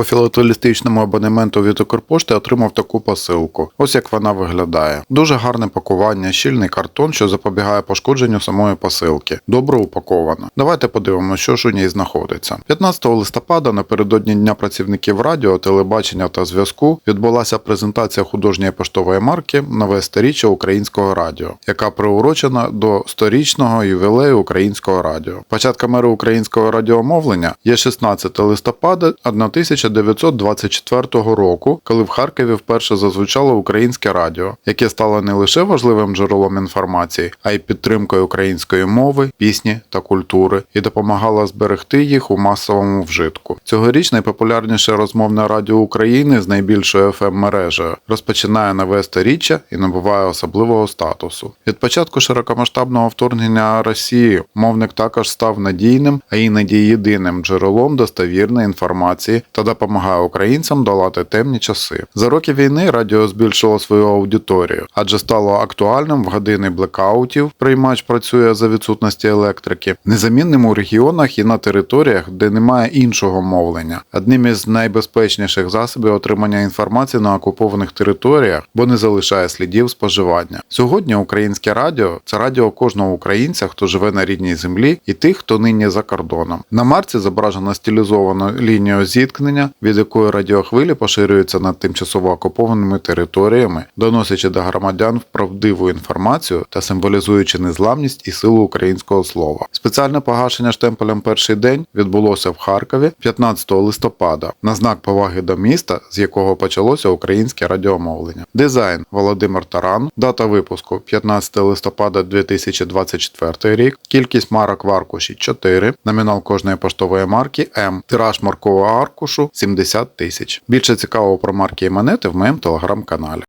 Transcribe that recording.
По філателістичному абонементу від Укрпошти отримав таку посилку. Ось як вона виглядає. Дуже гарне пакування, щільний картон, що запобігає пошкодженню самої посилки. Добре упаковано. Давайте подивимося, що ж у ній знаходиться. 15 листопада напередодні Дня працівників радіо, телебачення та зв'язку відбулася презентація художньої поштової марки Нове сторіччя українського радіо, яка приурочена до 100-річного ювілею українського радіо. Початком ери українського радіомовлення є 16 листопада 1924 року, коли в Харкові вперше зазвучало українське радіо, яке стало не лише важливим джерелом інформації, а й підтримкою української мови, пісні та культури і допомагало зберегти їх у масовому вжитку. Цьогоріч найпопулярніше розмовне радіо України з найбільшою fm мережею розпочинає нове сторіччя і набуває особливого статусу. Від початку широкомасштабного вторгнення Росії мовник також став надійним, а іноді єдиним джерелом достовірної інформації та допомагає українцям долати темні часи. За роки війни радіо збільшило свою аудиторію, адже стало актуальним в години блекаутів. Приймач працює за відсутності електрики, незамінним у регіонах і на територіях, де немає іншого мовлення. Одним із найбезпечніших засобів отримання інформації на окупованих територіях, бо не залишає слідів споживання. Сьогодні українське радіо це радіо кожного українця, хто живе на рідній землі, і тих, хто нині за кордоном. На марці зображено стилізовану лінію зіткнення, від якої радіохвилі поширюються над тимчасово окупованими територіями, доносячи до громадян правдиву інформацію та символізуючи незламність і силу українського слова. Спеціальне погашення штемпелем перший день відбулося в Харкові 15 листопада на знак поваги до міста, з якого почалося українське радіомовлення. Дизайн Володимир Таран, дата випуску 15 листопада 2024 рік, кількість марок в аркуші 4, номінал кожної поштової марки М, тираж маркового аркушу 70 тисяч. Більше цікавого про марки і монети в моєму телеграм-каналі.